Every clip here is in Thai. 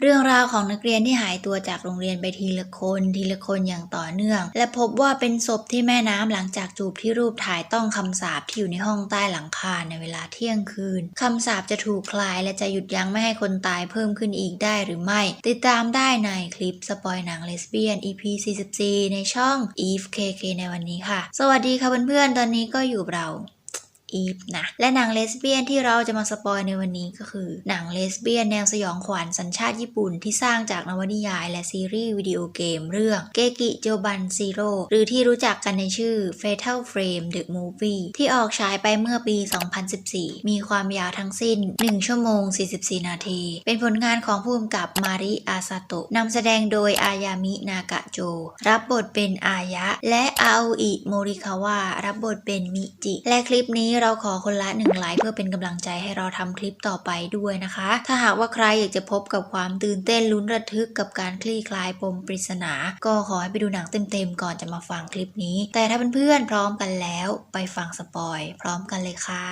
เรื่องราวของนักเรียนที่หายตัวจากโรงเรียนไปทีละคนทีละคนอย่างต่อเนื่อง และพบว่าเป็นศพที่แม่น้ำหลังจากจูบที่รูปถ่ายต้องคำสาปที่อยู่ในห้องใต้หลังคาในเวลาเที่ยงคืนคำสาปจะถูกคลายและจะหยุดยั้งไม่ให้คนตายเพิ่มขึ้นอีกได้หรือไม่ ติดตามได้ในคลิปสปอยหนังเลสเบี้ยน EP 44ในช่อง Eve KK ในวันนี้ค่ะ สวัสดีค่ะเพื่อนๆตอนนี้ก็อยู่เรา อีฟนะ และหนังเลสเบี้ยนที่เราจะมาสปอยในวันนี้ก็คือ หนังเลสเบี้ยนแนวสยองขวัญสัญชาติญี่ปุ่นที่สร้างจากนวนิยาย และซีรีส์วิดีโอเกมเรื่องเกกิโจบันซีโร่หรือที่รู้จักกันในชื่อ Fatal Frame The Movie ที่ออกฉายไปเมื่อปี 2014 มีความยาวทั้งสิ้น 1 ชั่วโมง 44 นาที เป็นผลงานของผู้กำกับมาริอาซาโตะนำแสดงโดยอายามินากะโจ รับบทเป็นอายะ และอาโออิโมริคาวะรับบทเป็นมิจิ และคลิปนี้เราขอคนละหนึ่งไลค์เพื่อเป็นกำลังใจให้เราทำคลิปต่อไปด้วยนะคะ ถ้าหากว่าใครอยากจะพบกับความตื่นเต้นลุ้นระทึกกับการคลี่คลายปมปริศนา ก็ขอให้ไปดูหนังเต็มๆก่อนจะมาฟังคลิปนี้ แต่ถ้าเพื่อนๆพร้อมกันแล้ว ไปฟังสปอยพร้อมกันเลยค่ะ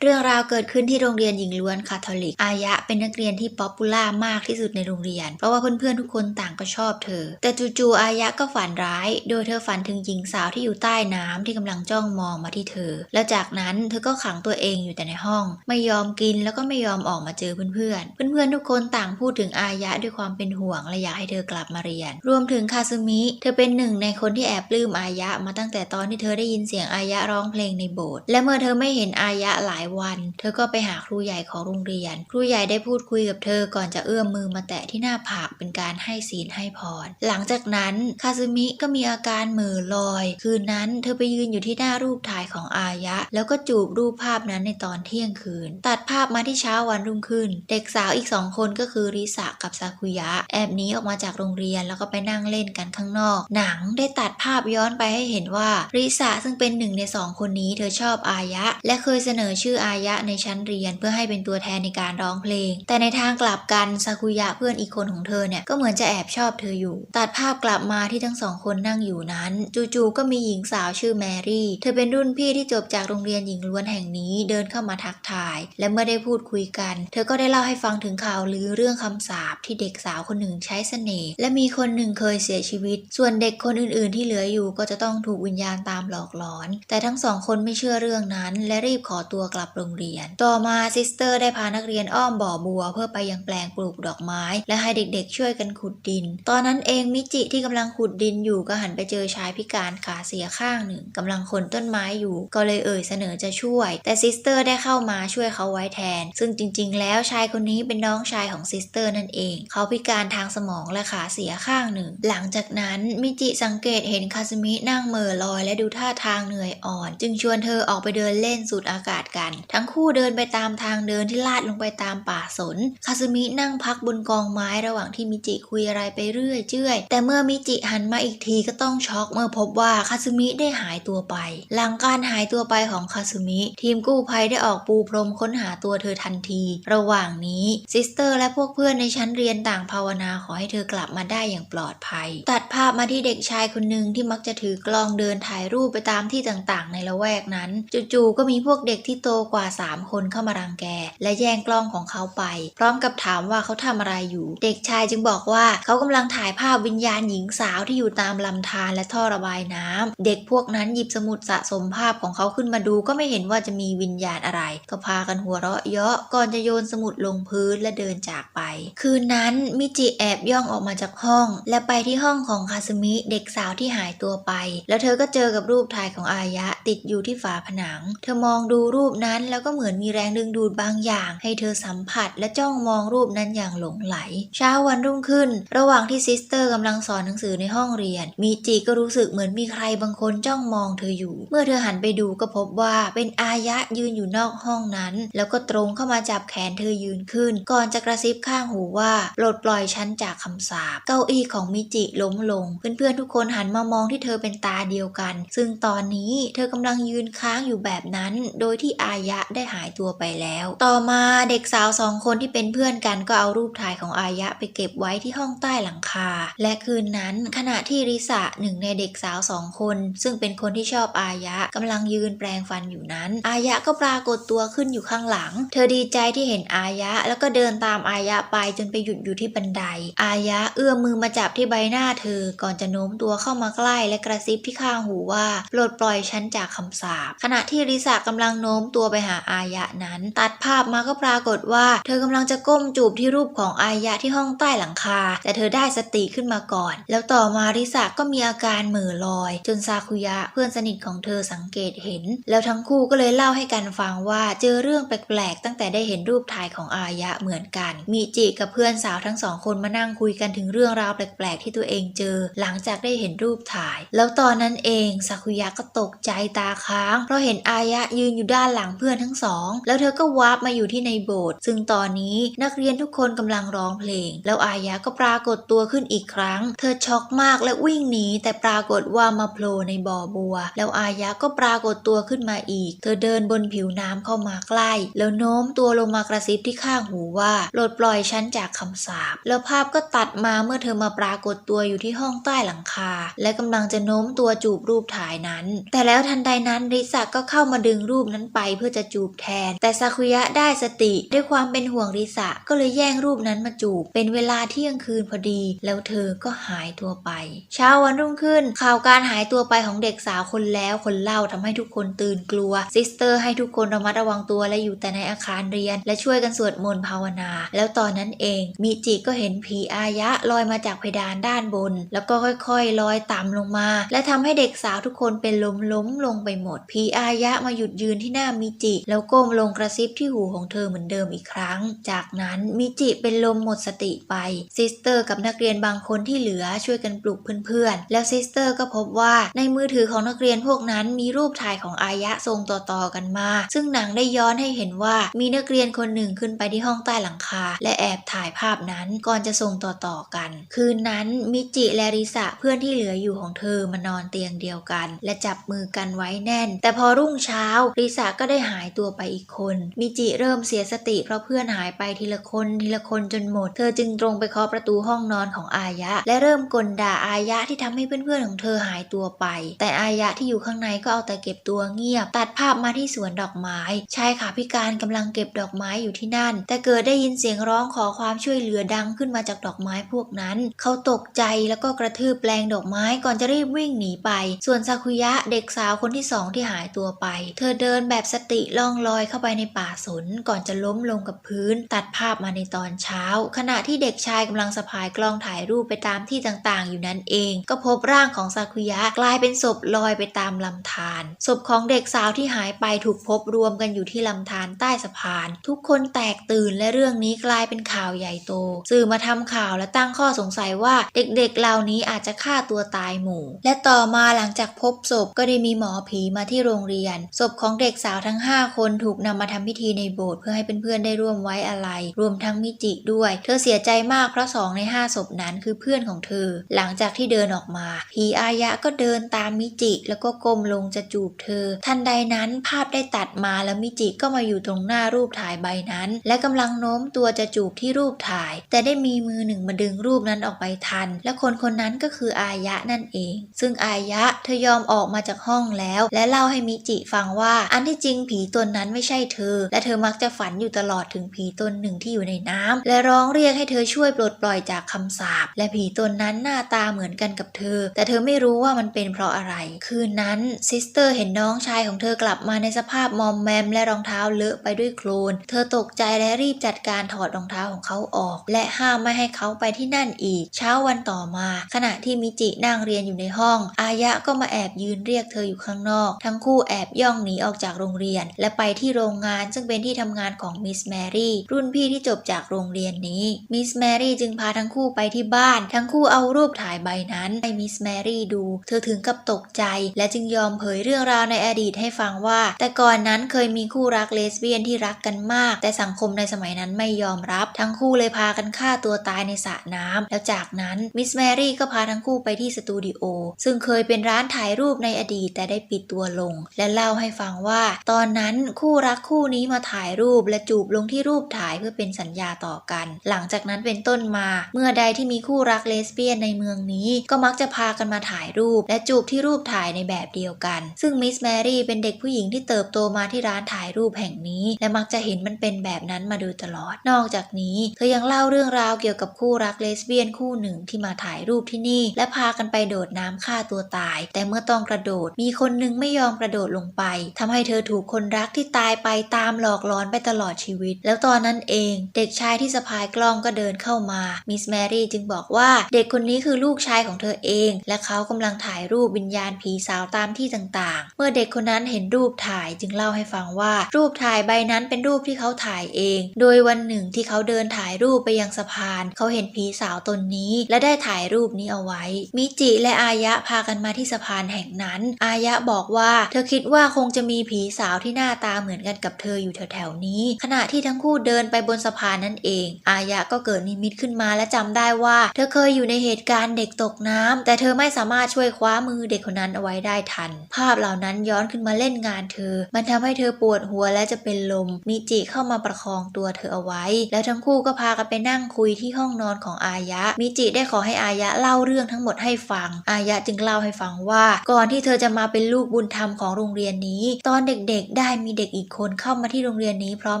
เรื่องราวเกิดขึ้นที่โรงเรียนหญิงล้วนคาทอลิก อายะเป็นนักเรียนที่ป๊อปปูล่ามากที่สุดในโรงเรียน เพราะว่าเพื่อนๆทุกคนต่างก็ชอบเธอ แต่จู่ๆอายะก็ฝันร้าย โดยเธอฝันถึงหญิงสาวที่อยู่ใต้น้ำที่กำลังจ้องมองมาที่เธอ และจากนั้นเธอก็ขังตัวเองอยู่แต่ในห้อง ไม่ยอมกินแล้วก็ไม่ยอมออกมาเจอเพื่อนๆ เพื่อนๆทุกคนต่างพูดถึงอายะด้วยความเป็นห่วงและอยากให้เธอกลับมาเรียน รวมถึงคาซึมิ เธอเป็นหนึ่งในคนที่แอบปลื้มอายะมาตั้งแต่ตอนที่เธอได้ยินเสียงอายะร้องเพลงในโบสถ์ และเมื่อเธอไม่เห็นอายะหลายวัน เธอก็ไปหาครูใหญ่ของโรงเรียน ครูใหญ่ได้พูดคุยกับเธอก่อนจะเอื้อมมือมาแตะที่หน้าผากเป็นการให้ศีลให้พร หลังจากนั้นคาซึมิก็มีอาการเหม่อลอย คืนนั้นเธอไปยืนอยู่ที่หน้ารูปถ่ายของอายะ แล้วก็จูบรูปภาพนั้นในตอนเที่ยงคืน ตัดภาพมาที่เช้าวันรุ่งขึ้น เด็กสาวอีกสองคนก็คือริสะกับซากุยะ แอบหนีออกมาจากโรงเรียนแล้วก็ไปนั่งเล่นกันข้างนอก หนังได้ตัดภาพย้อนไปให้เห็นว่าริสะซึ่งเป็นหนึ่งในสองคนนี้เธอชอบอายะ และเคยเสนอชื่ออายะในชั้นเรียนเพื่อให้เป็นตัวแทนในการร้องเพลง แต่ในทางกลับกันซากุยะเพื่อนอีกคนของเธอเนี่ยก็เหมือนจะแอบชอบเธออยู่ ตัดภาพกลับมาที่ทั้งสองคนนั่งอยู่นั้น จู่ๆก็มีหญิงสาวชื่อแมรี่ เธอเป็นรุ่นพี่ที่จบจากโรงเรียนหญิงล้วนแห่งนี้เดินเข้ามาทักทาย และเมื่อได้พูดคุยกัน เธอก็ได้เล่าให้ฟังถึงข่าวลือเรื่องคำสาปที่เด็กสาวคนหนึ่งใช้เสน่ห์และมีคนหนึ่งเคยเสียชีวิต ส่วนเด็กคนอื่นๆ ที่เหลืออยู่ก็จะต้องถูกวิญญาณตามหลอกหลอน แต่ทั้งสองคนไม่เชื่อเรื่องนั้น และรีบขอตัวกลับโรงเรียน ต่อมาซิสเตอร์ได้พานักเรียนอ้อมบ่อบัว เพื่อไปยังแปลงปลูกดอกไม้ และให้เด็กๆ ช่วยกันขุดดิน ตอนนั้นเองมิจิที่กำลังขุดดินอยู่ก็หันไปเจอชายพิการขาเสียข้างหนึ่งกำลังขนต้นไม้อยู่ ก็เลยเอ่ยเสนอจะช่วย แต่ซิสเตอร์ได้เข้ามาช่วยเขาไว้แทน ซึ่งจริงๆ แล้วชายคนนี้เป็นน้องชายของซิสเตอร์นั่นเอง เขาพิการทางสมองและขาเสียข้างหนึ่ง หลังจากนั้นมิจิสังเกตเห็นคาซึมินั่งเมอลอย และดูท่าทางเหนื่อยอ่อน จึงชวนเธอออกไปเดินเล่นสูดอากาศกันทั้งคู่เดินไปตามทางเดินที่ลาดลงไปตามป่าสน คาซึมินั่งพักบนกองไม้ระหว่างที่มิจิคุยอะไรไปเรื่อยเจื่อย แต่เมื่อมิจิหันมาอีกทีก็ต้องช็อกเมื่อพบว่าคาซึมิได้หายตัวไป หลังการหายตัวไปของคาซึมิ ทีมกู้ภัยได้ออกปูพรมค้นหาตัวเธอทันที ระหว่างนี้ซิสเตอร์และพวกเพื่อนในชั้นเรียนต่างภาวนาขอให้เธอกลับมาได้อย่างปลอดภัย ตัดภาพมาที่เด็กชายคนหนึ่งที่มักจะถือกล้องเดินถ่ายรูปไปตามที่ต่างๆ ในละแวกนั้น จู่ๆก็มีพวกเด็กที่โตกว่า 3 คนเข้ามารังแก และแย่งกล้องของเขาไป พร้อมกับถามว่าเขาทำอะไรอยู่ เด็กชายจึงบอกว่าเขากำลังถ่ายภาพวิญญาณหญิงสาวที่อยู่ตามลำธารและท่อระบายน้ำเด็กพวกนั้นหยิบสมุดสะสมภาพของเขาขึ้นมาดูก็ไม่เห็นว่าจะมีวิญญาณอะไร ก็พากันหัวเราะเยาะก่อนจะโยนสมุดลงพื้นและเดินจากไป คืนนั้นมิจิแอบย่องออกมาจากห้อง และไปที่ห้องของคาซึมิเด็กสาวที่หายตัวไป แล้วเธอก็เจอกับรูปถ่ายของอายะติดอยู่ที่ฝาผนัง เธอมองดูรูปนั้นแล้วก็เหมือนมีแรงดึงดูดบางอย่าง ให้เธอสัมผัสและจ้องมองรูปนั้นอย่างหลงไหล เช้าวันรุ่งขึ้น ระหว่างที่ซิสเตอร์กำลังสอนหนังสือในห้องเรียนมิจิก็รู้สึกเหมือนมีใครบางคนจ้องมองเธออยู่ เมื่อเธอหันไปดูก็พบว่าเป็นอายะยืนอยู่นอกห้องนั้น แล้วก็ตรงเข้ามาจับแขนเธอยืนขึ้น ก่อนจะกระซิบข้างหูว่าปลดปล่อยฉันจากคำสาปเก้าอี้ของมิจิล้มลง เพื่อนๆทุกคนหันมามองที่เธอเป็นตาเดียวกัน ซึ่งตอนนี้เธอกำลังยืนค้างอยู่แบบนั้น โดยที่อายยะได้หายตัวไปแล้ว ต่อมาเด็กสาวสองคนที่เป็นเพื่อนกันก็เอารูปถ่ายของอายะไปเก็บไว้ที่ห้องใต้หลังคา และคืนนั้นขณะที่ริสะหนึ่งในเด็กสาวสองคน ซึ่งเป็นคนที่ชอบอายะกำลังยืนแปลงฟันอยู่นั้น อายะก็ปรากฏตัวขึ้นอยู่ข้างหลัง เธอดีใจที่เห็นอายะ แล้วก็เดินตามอายะไปจนไปหยุดอยู่ที่บันได อายะเอื้อมมือมาจับที่ใบหน้าเธอ ก่อนจะโน้มตัวเข้ามาใกล้และกระซิบที่ข้างหูว่า โปรดปล่อยฉันจากคำสาปขณะที่ริสะกำลังโน้มตัวไปหาอายะนั้น ตัดภาพมาก็ปรากฏว่า เธอกำลังจะก้มจูบที่รูปของอายะที่ห้องใต้หลังคา แต่เธอได้สติขึ้นมาก่อน แล้วต่อมาริสะก็มีอาการเหม่อลอย จนซาคุยะเพื่อนสนิทของเธอสังเกตเห็น แล้วทั้งคู่ก็เลยเล่าให้กันฟังว่าเจอเรื่องแปลกๆ ตั้งแต่ได้เห็นรูปถ่ายของอายะเหมือนกัน มีจิกับเพื่อนสาวทั้งสองคนมานั่งคุยกันถึงเรื่องราวแปลกๆ ที่ตัวเองเจอ หลังจากได้เห็นรูปถ่าย แล้วตอนนั้นเองซาคุยะก็ตกใจตาค้าง เพราะเห็นอายะยืนอยู่ด้านหลังเพื่อนทั้งสอง แล้วเธอก็วาร์ปมาอยู่ที่ในโบสถ์ซึ่งตอนนี้นักเรียนทุกคนกำลังร้องเพลง แล้วอายะก็ปรากฏตัวขึ้นอีกครั้ง เธอช็อกมากและวิ่งหนีแต่ปรากฏว่ามาโผล่ในบ่อบัว แล้วอายะก็ปรากฏตัวขึ้นมาอีก เธอเดินบนผิวน้ำเข้ามาใกล้ แล้วโน้มตัวลงมากระซิบที่ข้างหูว่าโปรดปล่อยฉันจากคำสาปแล้วภาพก็ตัดมาเมื่อเธอมาปรากฏตัวอยู่ที่ห้องใต้หลังคา และกำลังจะโน้มตัวจูบรูปถ่ายนั้น แต่แล้วทันใดนั้นริสะก็เข้ามาดึงรูปนั้นไปเพื่อจะจูบแทน แต่ซาคุยะได้สติด้วยความเป็นห่วงริสะก็เลยแย่งรูปนั้นมาจูบ เป็นเวลาเที่ยงคืนพอดี แล้วเธอก็หายตัวไป เช้าวันรุ่งขึ้น ข่าวการหายตัวไปของเด็กสาวคนแล้วคนเล่าทำให้ทุกคนตื่นกลัว ซิสเตอร์ให้ทุกคนระมัดระวังตัวและอยู่แต่ในอาคารเรียน และช่วยกันสวดมนต์ภาวนา แล้วตอนนั้นเอง มิจิก็เห็นผีอายะลอยมาจากเพดานด้านบน แล้วก็ค่อยๆลอยต่ำลงมา และทำให้เด็กสาวทุกคนเป็นลมล้มลงไปหมดผีอายะมาหยุดยืนที่หน้ามิจิ แล้วก้มลงกระซิบที่หูของเธอเหมือนเดิมอีกครั้ง จากนั้นมิจิเป็นลมหมดสติไป ซิสเตอร์กับนักเรียนบางคนที่เหลือช่วยกันปลุกเพื่อนๆ แล้วซิสเตอร์ก็พบว่าในมือถือของนักเรียนพวกนั้นมีรูปถ่ายของอายะทรงต่อๆกันมา ซึ่งหนังได้ย้อนให้เห็นว่ามีนักเรียนคนหนึ่งขึ้นไปที่ห้องใต้หลังคา และแอบถ่ายภาพนั้นก่อนจะส่งต่อๆกัน คืนนั้นมิจิและริสะเพื่อนที่เหลืออยู่ของเธอมานอนเตียงเดียวกัน และจับมือกันไว้แน่น แต่พอรุ่งเช้าริสะก็ได้หายตัวไปอีกคน มิจิเริ่มเสียสติเพราะเพื่อนหายไปทีละคนทีละคนจนหมด เธอจึงตรงไปเคาะประตูห้องนอนของอายะ และเริ่มกลด่าอายะที่ทำให้เพื่อนๆของเธอหายตัวไป แต่อายะที่อยู่ข้างในก็เอาแต่เก็บตัวเงียบ ตัดภาพมาที่สวนดอกไม้ชายขาพิการกำลังเก็บดอกไม้อยู่ที่นั่น แต่เกิดได้ยินเสียงร้องขอความช่วยเหลือดังขึ้นมาจากดอกไม้พวกนั้น เขาตกใจแล้วก็กระทืบแปลงดอกไม้ก่อนจะรีบวิ่งหนีไป ส่วนซาคุยะเด็กสาวคนที่สองที่หายตัวไป เธอเดินแบบสติล่องลอยเข้าไปในป่าสนก่อนจะล้มลงกับพื้น ตัดภาพมาในตอนเช้า ขณะที่เด็กชายกำลังสะพายกล้องถ่ายรูปไปตามที่ต่างๆ อยู่นั้นเอง ก็พบร่างของซาคุยะกลายเป็นศพลอยไปตามลำธารศพของเด็กสาวที่หายไปถูกพบรวมกันอยู่ที่ลำธารใต้สะพาน ทุกคนแตกตื่นและเรื่องนี้กลายเป็นข่าวใหญ่โต สื่อมาทำข่าวและตั้งข้อสงสัยว่าเด็กๆเหล่านี้อาจจะฆ่าตัวตายหมู่ และต่อมาหลังจากพบศพก็ได้มีหมอผีมาที่โรงเรียนศพของเด็กสาวทั้ง5คนถูกนำมาทำพิธีในโบสถ์เพื่อให้เพื่อนๆได้ร่วมไว้อาลัยรวมทั้งมิจิด้วย เธอเสียใจมากเพราะสองใน5ศพนั้นคือเพื่อนของเธอ หลังจากที่เดินออกมาผีอายะก็เดินตามมิจิ แล้วก็ก้มลงจะจูบเธอ ทันใดนั้นภาพได้ตัดมาแล้วมิจิก็มาอยู่ตรงหน้ารูปถ่ายใบนั้น และกำลังโน้มตัวจะจูบที่รูปถ่าย แต่ได้มีมือหนึ่งมาดึงรูปนั้นออกไปทัน และคนคนนั้นก็คืออายะนั่นเอง ซึ่งอายะเธอยอมออกมาจากห้องแล้ว และเล่าให้มิจิฟังว่าอันที่จริงผีีตนนั้นไม่ใช่เธอ และเธอมักจะฝันอยู่ตลอดถึงผีตนหนึ่งที่อยู่ในน้ำและร้องเรียกให้เธอช่วยปลดปล่อยจากคำสาปและผีตนนั้นหน้าตาเหมือนกันกับเธอ แต่เธอไม่รู้ว่ามันเป็นเพราะอะไร คืนนั้นซิสเตอร์เห็นน้องชายของเธอกลับมาในสภาพมอมแมมและรองเท้าเลอะไปด้วยโคลน เธอตกใจและรีบจัดการถอดรองเท้าของเขาออก และห้ามไม่ให้เขาไปที่นั่นอีก เช้าวันต่อมา ขณะที่มิจินั่งเรียนอยู่ในห้อง อายะก็มาแอบยืนเรียกเธออยู่ข้างนอก ทั้งคู่แอบย่องหนีออกจากโรงเรียนและไปที่โรงงานซึ่งเป็นที่ทำงานของมิสแมรี่รุ่นพี่ที่จบจากโรงเรียนนี้มิสแมรี่จึงพาทั้งคู่ไปที่บ้าน ทั้งคู่เอารูปถ่ายใบนั้นให้มิสแมรี่ดู เธอถึงกับตกใจ และจึงยอมเผยเรื่องราวในอดีตให้ฟังว่า แต่ก่อนนั้นเคยมีคู่รักเลสเบี้ยนที่รักกันมาก แต่สังคมในสมัยนั้นไม่ยอมรับ ทั้งคู่เลยพากันฆ่าตัวตายในสระน้ำแล้วจากนั้นมิสแมรี่ก็พาทั้งคู่ไปที่สตูดิโอซึ่งเคยเป็นร้านถ่ายรูปในอดีตแต่ได้ปิดตัวลง และเล่าให้ฟังว่า ตอนอนนั้นคู่รักคู่นี้มาถ่ายรูปและจูบลงที่รูปถ่ายเพื่อเป็นสัญญาต่อกัน หลังจากนั้นเป็นต้นมา เมื่อใดที่มีคู่รักเลสเบี้ยนในเมืองนี้ ก็มักจะพากันมาถ่ายรูป และจูบที่รูปถ่ายในแบบเดียวกัน ซึ่งมิสแมรี่เป็นเด็กผู้หญิงที่เติบโตมาที่ร้านถ่ายรูปแห่งนี้ และมักจะเห็นมันเป็นแบบนั้นมาโดยตลอด นอกจากนี้เธอยังเล่าเรื่องราวเกี่ยวกับคู่รักเลสเบี้ยนคู่หนึ่งที่มาถ่ายรูปที่นี่ และพากันไปโดดน้ำฆ่าตัวตาย แต่เมื่อต้องกระโดดมีคนหนึงไม่ยอมกระโดดลงไปทำให้เธอถูกคนนรักที่ตายไปตามหลอกหลอนไปตลอดชีวิต แล้วตอนนั้นเองเด็กชายที่สะพายกล้องก็เดินเข้ามา มิสแมรี่จึงบอกว่าเด็กคนนี้คือลูกชายของเธอเอง และเขากำลังถ่ายรูปวิญญาณผีสาวตามที่ต่างๆ เมื่อเด็กคนนั้นเห็นรูปถ่ายจึงเล่าให้ฟังว่า รูปถ่ายใบนั้นเป็นรูปที่เขาถ่ายเอง โดยวันหนึ่งที่เขาเดินถ่ายรูปไปยังสะพาน เขาเห็นผีสาวตนนี้ และได้ถ่ายรูปนี้เอาไว้ มิจิและอายะพากันมาที่สะพานแห่งนั้น อายะบอกว่า เธอคิดว่าคงจะมีผีสาวที่หน้าตาเหมือนกันกับเธออยู่แถวๆนี้ ขณะที่ทั้งคู่เดินไปบนสะพานนั่นเอง อายะก็เกิดนิมิตขึ้นมาและจำได้ว่า เธอเคยอยู่ในเหตุการณ์เด็กตกน้ำแต่เธอไม่สามารถช่วยคว้ามือเด็กคนนั้นเอาไว้ได้ทัน ภาพเหล่านั้นย้อนขึ้นมาเล่นงานเธอ มันทำให้เธอปวดหัวและจะเป็นลม มิจิเข้ามาประคองตัวเธอเอาไว้ แล้วทั้งคู่ก็พากันไปนั่งคุยที่ห้องนอนของอายะ มิจิได้ขอให้อายะเล่าเรื่องทั้งหมดให้ฟัง อายะจึงเล่าให้ฟังว่า ก่อนที่เธอจะมาเป็นลูกบุญธรรมของโรงเรียนนี้ ตอนเด็กๆได้มีเด็กอีกคนเข้ามาที่โรงเรียนนี้พร้อม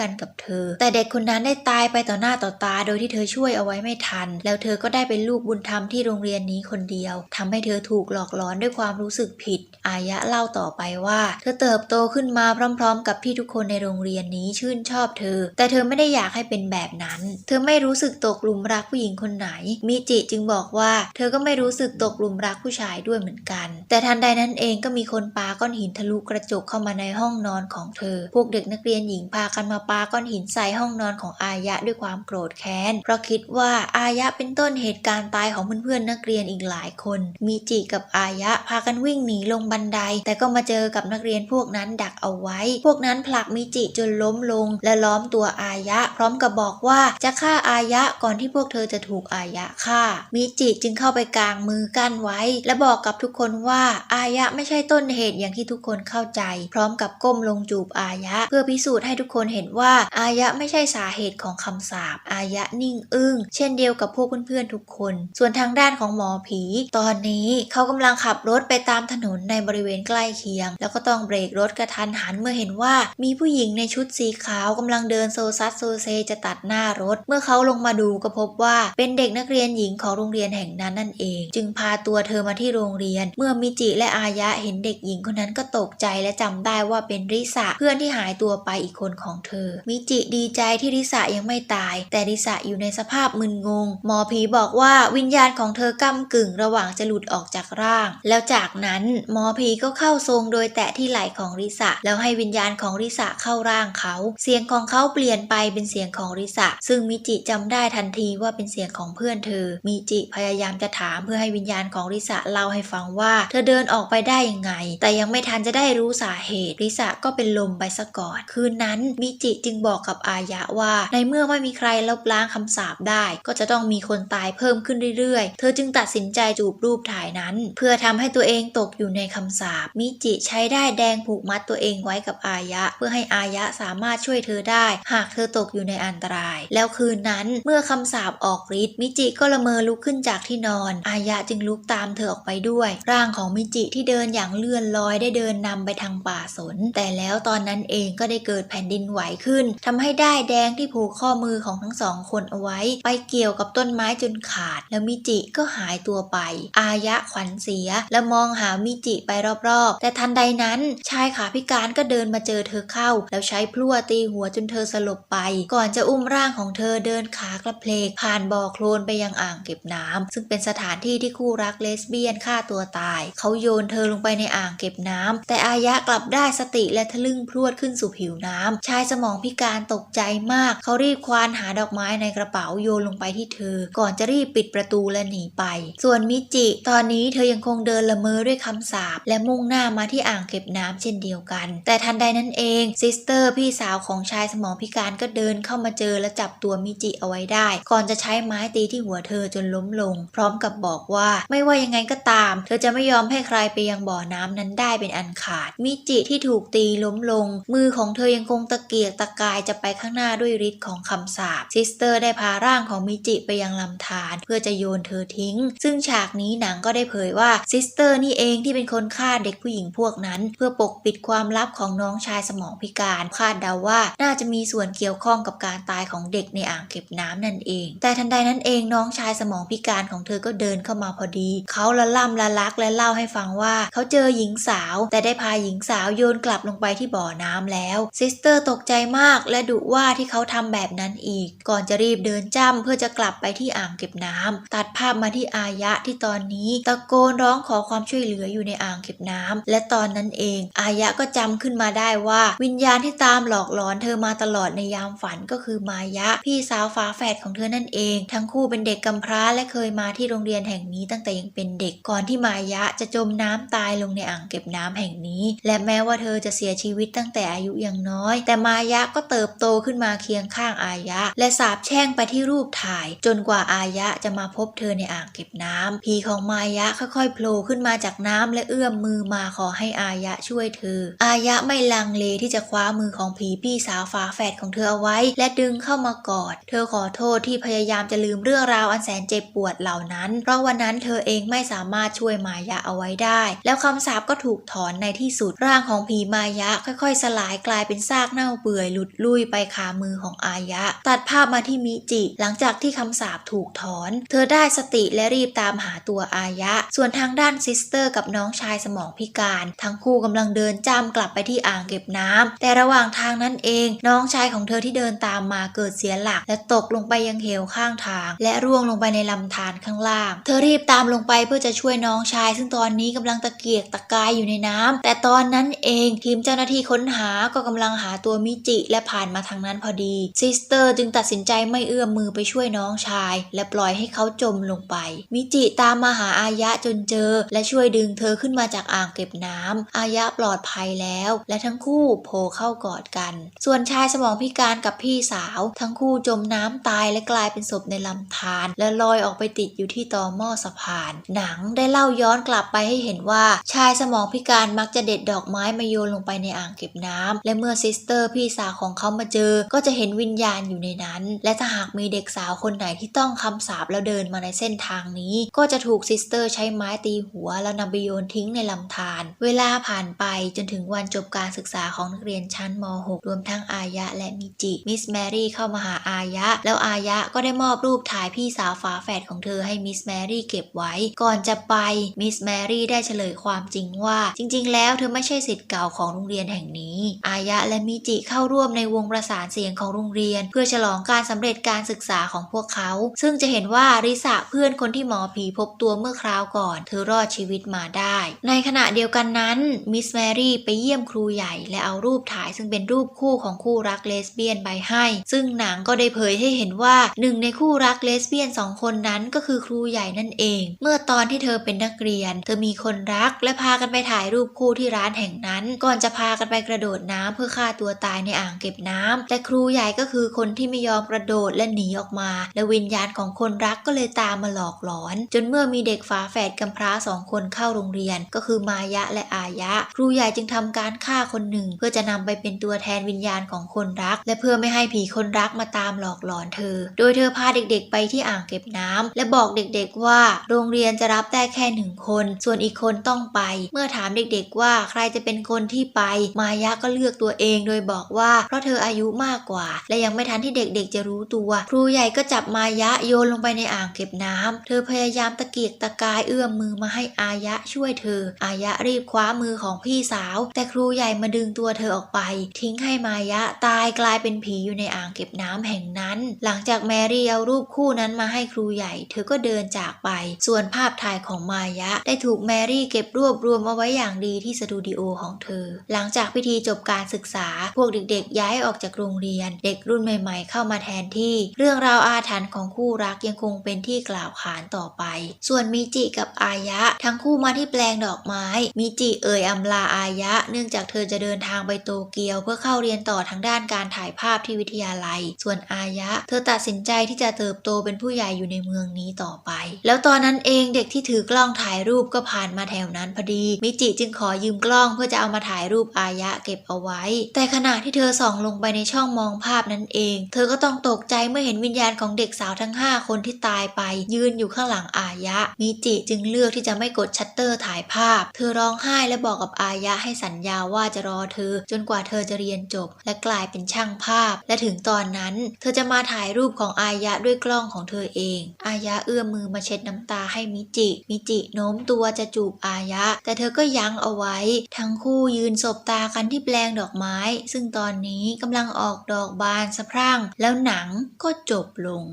กันกับเธอ แต่เด็กคนนั้นได้ตายไปต่อหน้าต่อตาโดยที่เธอช่วยเอาไว้ไม่ทัน แล้วเธอก็ได้เป็นลูกบุญธรรมที่โรงเรียนนี้คนเดียวทำให้เธอถูกหลอกหลอนด้วยความรู้สึกผิด อายะเล่าต่อไปว่า เธอเติบโตขึ้นมาพร้อม ๆ กับที่ทุกคนในโรงเรียนนี้ชื่นชอบเธอ แต่เธอไม่ได้อยากให้เป็นแบบนั้น เธอไม่รู้สึกตกหลุมรักผู้หญิงคนไหน มิจิจึงบอกว่า เธอก็ไม่รู้สึกตกหลุมรักผู้ชายด้วยเหมือนกัน แต่ทันใดนั้นเองก็มีคนปาก้อนหินทะลุกระจกเข้ามาในห้องนอนของเธอ พวกเด็กนักเรียนหญิงพากันมาปาก้อนหินใส่ห้องนอนของอายะด้วยความโกรธแค้น เพราะคิดว่าอายะเป็นต้นเหตุการณ์ตายของเพื่อนๆนักเรียนอีกหลายคนมิจิกับอายะพากันวิ่งหนีลงบันได แต่ก็มาเจอกับนักเรียนพวกนั้นดักเอาไว้ พวกนั้นผลักมิจิจนล้มลง และล้อมตัวอายะ พร้อมกับบอกว่าจะฆ่าอายะก่อนที่พวกเธอจะถูกอายะฆ่า มิจิจึงเข้าไปกลางมือกั้นไว้ และบอกกับทุกคนว่าอายะไม่ใช่ต้นเหตุอย่างที่ทุกคนเข้าใจ พร้อมกับก้มลงจูบอายะ เพื่อพิสูจน์ให้ทุกคนเห็นว่าอายะไม่ใช่สาเหตุของคำสาปอายะนิ่งอึ้ง เช่นเดียวกับพวกเพื่อนๆทุกคน ส่วนทางด้านของหมอผี ตอนนี้เขากำลังขับรถไปตามถนนในบริเวณใกล้เคียง แล้วก็ต้องเบรกรถกระทันหันเมื่อเห็นว่า มีผู้หญิงในชุดสีขาวกำลังเดินโซซัสโซเซจะตัดหน้ารถ เมื่อเขาลงมาดูก็พบว่าเป็นเด็กนักเรียนหญิงของโรงเรียนแห่งนั้นนั่นเอง จึงพาตัวเธอมาที่โรงเรียน เมื่อมิจิและอายะเห็นเด็กหญิงคนนั้นก็ตกใจและจำได้ว่าเป็นริสะเพื่อนที่หายตัวไปอีกคนของเธอ มิจิดีใจที่ริสะยังไม่ตาย แต่ริสะอยู่ในสภาพมึนงง หมอผีบอกว่าวิญญาณของเธอก้ากึ่งระหว่างจะหลุดออกจากร่าง แล้วจากนั้นหมอผีก็เข้าทรงโดยแตะที่ไหล่ของริสะแล้วให้วิญญาณของริสะเข้าร่างเขา เสียงของเขาเปลี่ยนไปเป็นเสียงของริสะซึ่งมิจิจำได้ทันทีว่าเป็นเสียงของเพื่อนเธอ มิจิพยายามจะถามเพื่อให้วิญญาณของริสะเล่าให้ฟังว่า เธอเดินออกไปได้ยังไง แต่ยังไม่ทันจะได้รู้สาเหตุริสะก็เป็นลมไปซะก่อน คืนนั้นมิจิจึงบอกกับอายะว่า ในเมื่อไม่มีใครลบล้างคำสาปได้ ก็จะต้องมีคนตายเพิ่มขึ้นเรื่อยๆ เธอจึงตัดสินใจจูบรูปถ่ายนั้น เพื่อทำให้ตัวเองตกอยู่ในคำสาปมิจิใช้ได้แดงผูกมัดตัวเองไว้กับอายะ เพื่อให้อายะสามารถช่วยเธอได้ หากเธอตกอยู่ในอันตราย แล้วคืนนั้นเมื่อคำสาปออกฤทธิ์มิจิก็ละเมอลุกขึ้นจากที่นอน อายะจึงลุกตามเธอออกไปด้วย ร่างของมิจิที่เดินอย่างเลื่อนลอยได้เดินนำไปทางป่าสน แต่แล้วตอนนั้นเองก็ได้เกิดแผ่นดินไหวขึ้นทำให้ได้แดงที่ผูกข้อมือของทั้งสองคนเอาไว้ ไปเกี่ยวกับต้นไม้จนขาด แล้วมิจิก็หายตัวไป อายะขวัญเสีย และมองหามิจิไปรอบๆ แต่ทันใดนั้นชายขาพิการก็เดินมาเจอเธอเข้า แล้วใช้พลั่วตีหัวจนเธอสลบไป ก่อนจะอุ้มร่างของเธอเดินขากระเพลกผ่านบ่อโคลนไปยังอ่างเก็บน้ำซึ่งเป็นสถานที่ที่คู่รักเลสเบี้ยนฆ่าตัวตาย เขาโยนเธอลงไปในอ่างเก็บน้ำแต่อายะกลับได้สติและทะลึ่งพรวดขึ้นสู่ผิวน้ำชายสมองพิการตกใจมาก เขารีบควานหาดอกไม้ในกระเป๋าโยนลงไปที่เธอ ก่อนจะรีบปิดประตูและหนีไป ส่วนมิจิ ตอนนี้เธอยังคงเดินละเมอด้วยคำสาปและมุ่งหน้ามาที่อ่างเก็บน้ำเช่นเดียวกัน แต่ทันใดนั้นเองซิสเตอร์พี่สาวของชายสมองพิการก็เดินเข้ามาเจอและจับตัวมิจิเอาไว้ได้ ก่อนจะใช้ไม้ตีที่หัวเธอจนล้มลง พร้อมกับบอกว่าไม่ว่ายังไงก็ตาม เธอจะไม่ยอมให้ใครไปยังบ่อน้ำนั้นได้เป็นอันขาด มิจิที่ถูกตีีล้มลง มือของเธอยังคงตะเกียกตะกายจะไปข้างหน้าด้วยฤทธิ์ของคำสาปซิสเตอร์ได้พาร่างของมิจิไปยังลำธารเพื่อจะโยนเธอทิ้ง ซึ่งฉากนี้หนังก็ได้เผยว่าซิสเตอร์นี่เองที่เป็นคนฆ่าเด็กผู้หญิงพวกนั้น เพื่อปกปิดความลับของน้องชายสมองพิการคาดเดาว่าน่าจะมีส่วนเกี่ยวข้องกับการตายของเด็กในอ่างเก็บน้ำนั่นเอง แต่ทันใดนั้นเองน้องชายสมองพิการของเธอก็เดินเข้ามาพอดี เขาละล่ำละลักและเล่าให้ฟังว่า เขาเจอหญิงสาว แต่ได้พาหญิงสาวโยนกลับลงไปที่บ่อน้ำแล้ว ซิสเตอร์ตกใจมากและดุว่าที่เขาทำแบบนั้นอีก ก่อนจะรีบเดินจ้ำเพื่อจะกลับไปที่อ่างเก็บน้ำตัดภาพมาที่อายะที่ตอนนี้ ตะโกนร้องขอความช่วยเหลืออยู่ในอ่างเก็บน้ำและตอนนั้นเอง อายะก็จำขึ้นมาได้ว่า วิญญาณที่ตามหลอกหลอนเธอมาตลอดในยามฝันก็คือมายะ พี่สาวฝาแฝดของเธอนั่นเอง ทั้งคู่เป็นเด็กกำพร้าและเคยมาที่โรงเรียนแห่งนี้ตั้งแต่ยังเป็นเด็กก่อนที่มายะจะจมน้ำตายลงในอ่างเก็บน้ำแห่งนี้ และแม้ว่าเธอจะเสียียชีวิตตั้งแต่อายุยังน้อย แต่มายะก็เติบโตขึ้นมาเคียงข้างอายะ และสาบแช่งไปที่รูปถ่าย จนกว่าอายะจะมาพบเธอในอ่างเก็บน้ำผีของมายะค่อยๆโผล่ขึ้นมาจากน้ำและเอื้อมมือมาขอให้อายะช่วยเธอ อายะไม่ลังเลที่จะคว้ามือของผีพี่สาวฝาแฝดของเธอเอาไว้ และดึงเข้ามากอด เธอขอโทษที่พยายามจะลืมเรื่องราวอันแสนเจ็บปวดเหล่านั้น เพราะวันนั้นเธอเองไม่สามารถช่วยมายะเอาไว้ได้ แล้วคำสาปก็ถูกถอนในที่สุดร่างของผีมายะค่อยๆ สลายกลายเป็นซากเน่าเปื่อยหลุดลุ่ยไปขามือของอายะ ตัดภาพมาที่มิจิ หลังจากที่คำสาปถูกถอน เธอได้สติและรีบตามหาตัวอายะ ส่วนทางด้านซิสเตอร์กับน้องชายสมองพิการ ทั้งคู่กำลังเดินจ้ำกลับไปที่อ่างเก็บน้ำแต่ระหว่างทางนั้นเอง น้องชายของเธอที่เดินตามมาเกิดเสียหลัก และตกลงไปยังเหวข้างทาง และร่วงลงไปในลำธารข้างล่าง เธอรีบตามลงไปเพื่อจะช่วยน้องชาย ซึ่งตอนนี้กำลังตะเกียกตะกายอยู่ในน้ำแต่ตอนนั้นเองทีมเจ้าหน้าที่ค้นหาก็กำลังหาตัวมิจิและผ่านมาทางนั้นพอดี ซิสเตอร์จึงตัดสินใจไม่เอื้อมมือไปช่วยน้องชาย และปล่อยให้เขาจมลงไป มิจิตามมาหาอายะจนเจอ และช่วยดึงเธอขึ้นมาจากอ่างเก็บน้ำอายะปลอดภัยแล้ว และทั้งคู่โผล่เข้ากอดกัน ส่วนชายสมองพิการกับพี่สาว ทั้งคู่จมน้ำตายและกลายเป็นศพในลำธารและลอยออกไปติดอยู่ที่ตอหม้อสะพาน หนังได้เล่าย้อนกลับไปให้เห็นว่า ชายสมองพิการมักจะเด็ดดอกไม้มาโยนลงไปในอ่างเก็บน้ำและเมื่อซิสเตอร์พี่สาวของเขามาเจอ ก็จะเห็นวิญญาณอยู่ในนั้น และถ้าหากมีเด็กสาวคนไหนที่ต้องคำสาปแล้วเดินมาในเส้นทางนี้ ก็จะถูกซิสเตอร์ใช้ไม้ตีหัวแล้วนำไปโยนทิ้งในลำธารเวลาผ่านไปจนถึงวันจบการศึกษาของนักเรียนชั้นม .6 รวมทั้งอายะและมิจิมิสแมรี่เข้ามาหาอายะ แล้วอายะก็ได้มอบรูปถ่ายพี่สาวฝาแฝดของเธอให้มิสแมรี่เก็บไว้ ก่อนจะไปมิสแมรี่ได้เฉลยความจริงว่า จริง ๆ แล้วเธอไม่ใช่สิทธิ์เก่าของโรงเรียนแห่งนี้ อายะและมิจิเข้าร่วมในวงประสานเสียงของโรงเรียน เพื่อฉลองการสำเร็จการศึกษาของพวกเขา ซึ่งจะเห็นว่าริสะเพื่อนคนที่หมอผีพบตัวเมื่อคราวก่อนเธอรอดชีวิตมาได้ ในขณะเดียวกันนั้นมิสแมรี่ไปเยี่ยมครูใหญ่และเอารูปถ่ายซึ่งเป็นรูปคู่ของคู่รักเลสเบี้ยนไปให้ ซึ่งหนังก็ได้เผยให้เห็นว่าหนึ่งในคู่รักเลสเบี้ยนสองคนนั้นก็คือครูใหญ่นั่นเอง เมื่อตอนที่เธอเป็นนักเรียน เธอมีคนรักและพากันไปถ่ายรูปคู่ที่ร้านแห่งนั้น ก่อนจะพากันไปกระโดดน้ำเพื่อฆ่าตัวตายในอ่างเก็บน้ำแต่ครูใหญ่ก็คือคนที่ไม่ยอมกระโดดและหนีออกมา และวิญญาณของคนรักก็เลยตามมาหลอกหลอน จนเมื่อมีเด็กฝาแฝดกำพร้าสองคนเข้าโรงเรียน ก็คือมายะและอายะ ครูใหญ่จึงทำการฆ่าคนหนึ่ง เพื่อจะนำไปเป็นตัวแทนวิญญาณของคนรัก และเพื่อไม่ให้ผีคนรักมาตามหลอกหลอนเธอ โดยเธอพาเด็กๆ ไปที่อ่างเก็บน้ำและบอกเด็กๆว่า โรงเรียนจะรับได้แค่หนึ่งคน ส่วนอีกคนต้องไป เมื่อถามเด็กๆว่าใครจะเป็นคนที่ไป มายะก็เลือกตัวเองโดยบอกว่า เพราะเธออายุมากกว่า และยังไม่ทันที่เด็กๆ จะรู้ตัว ครูใหญ่ก็จับมายะโยนลงไปในอ่างเก็บน้ำเธอพยายามตะเกียกตะกายเอื้อมมือมาให้อายะช่วยเธอ อายะรีบคว้ามือของพี่สาว แต่ครูใหญ่มาดึงตัวเธอออกไป ทิ้งให้มายะตายกลายเป็นผีอยู่ในอ่างเก็บน้ำแห่งนั้น หลังจากแมรี่เอารูปคู่นั้นมาให้ครูใหญ่ เธอก็เดินจากไป ส่วนภาพถ่ายของมายะได้ถูกแมรี่เก็บรวบรวมเอาไว้อย่างดีที่สตูดิโอของเธอหลังจากพิธีจบการศึกษา พวกเด็กๆ ย้ายออกจากโรงเรียน เด็กรุ่นใหม่ ๆ เข้ามาแทนที่ เรื่องราวอาถรรพ์ของคู่รักยังคงเป็นที่กล่าวขานต่อไป ส่วนมิจิกับอายะ ทั้งคู่มาที่แปลงดอกไม้ มิจิเอ่ยอำลาอายะ เนื่องจากเธอจะเดินทางไปโตเกียว เพื่อเข้าเรียนต่อทางด้านการถ่ายภาพที่วิทยาลัย ส่วนอายะ เธอตัดสินใจที่จะเติบโตเป็นผู้ใหญ่อยู่ในเมืองนี้ต่อไป แล้วตอนนั้นเองเด็กที่ถือกล้องถ่ายรูปก็ผ่านมาแถวนั้นพอดี มิจิจึงขอยืมกล้องเพื่อจะเอามาถ่ายรูปรูปอายะเก็บเอาไว้ แต่ขณะที่เธอส่องลงไปในช่องมองภาพนั้นเอง เธอก็ต้องตกใจเมื่อเห็นวิญญาณของเด็กสาวทั้ง 5 คนที่ตายไป ยืนอยู่ข้างหลังอายะ มิจิจึงเลือกที่จะไม่กดชัตเตอร์ถ่ายภาพ เธอร้องไห้และบอกกับอายะให้สัญญาว่าจะรอเธอ จนกว่าเธอจะเรียนจบ และกลายเป็นช่างภาพ และถึงตอนนั้น เธอจะมาถ่ายรูปของอายะด้วยกล้องของเธอเอง อายะเอื้อมมือมาเช็ดน้ำตาให้มิจิ มิจิโน้มตัวจะจูบอายะ แต่เธอก็ยั้งเอาไว้ ทั้งคู่ยืนสบตากันที่แปลงดอกไม้ ซึ่งตอนนี้กำลังออกดอกบานสะพรั่งแล้วหนังก็จบลง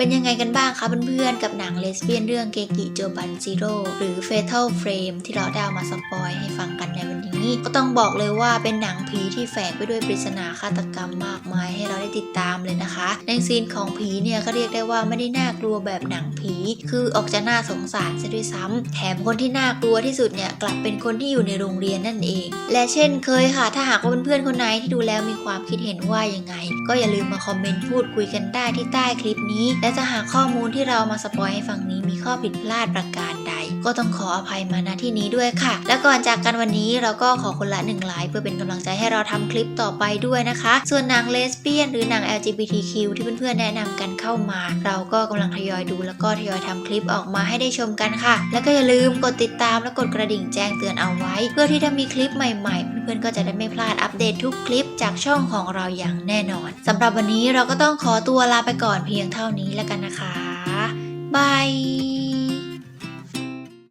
เป็นยังไงกันบ้างคะเพื่อนๆ กับหนังเลสเบี้ยนเรื่องเกกิโจบันซิโร่หรือ Fatal Frame ที่เราได้เอามาสปอยให้ฟังกันในวันนี้ ก็ต้องบอกเลยว่าเป็นหนังผีที่แฝงไปด้วยปริศนาฆาตกรรมมากมายให้เราได้ติดตามเลยนะคะ ในซีนของผีเนี่ยก็เรียกได้ว่าไม่ได้น่ากลัวแบบหนังผี คือออกจะน่าสงสารซะด้วยซ้ำแถมคนที่น่ากลัวที่สุดเนี่ยกลับเป็นคนที่อยู่ในโรงเรียนนั่นเอง และเช่นเคยค่ะ ถ้าหากว่าเพื่อนๆคนไหนที่ดูแล้วมีความคิดเห็นว่ายังไง ก็อย่าลืมมาคอมเมนต์พูดคุยกันได้ที่ใต้คลิปนี้และจะหากข้อมูลที่เรามาสปอยให้ฟังนี้มีข้อผิดพลาดประการใด ก็ต้องขออภัยมาณที่นี้ด้วยค่ะ และก่อนจากกันวันนี้เราก็ขอคนละหนึ่งไลค์เพื่อเป็นกำลังใจให้เราทำคลิปต่อไปด้วยนะคะ ส่วนหนังเลสเบี้ยนหรือหนัง LGBTQ ที่เพื่อนๆแนะนำกันเข้ามา เราก็กำลังทยอยดูแล้วก็ทยอยทำคลิปออกมาให้ได้ชมกันค่ะ แล้วก็อย่าลืมกดติดตามและกดกระดิ่งแจ้งเตือนเอาไว้ เพื่อที่ถ้ามีคลิปใหม่ๆ เพื่อนๆก็จะได้ไม่พลาดอัปเดตทุกคลิปจากช่องของเราอย่างแน่นอนสำหรับวันนี้เราก็ต้องขอตัวลาไปก่อนเพียงเท่านี้แล้วกันนะคะบาย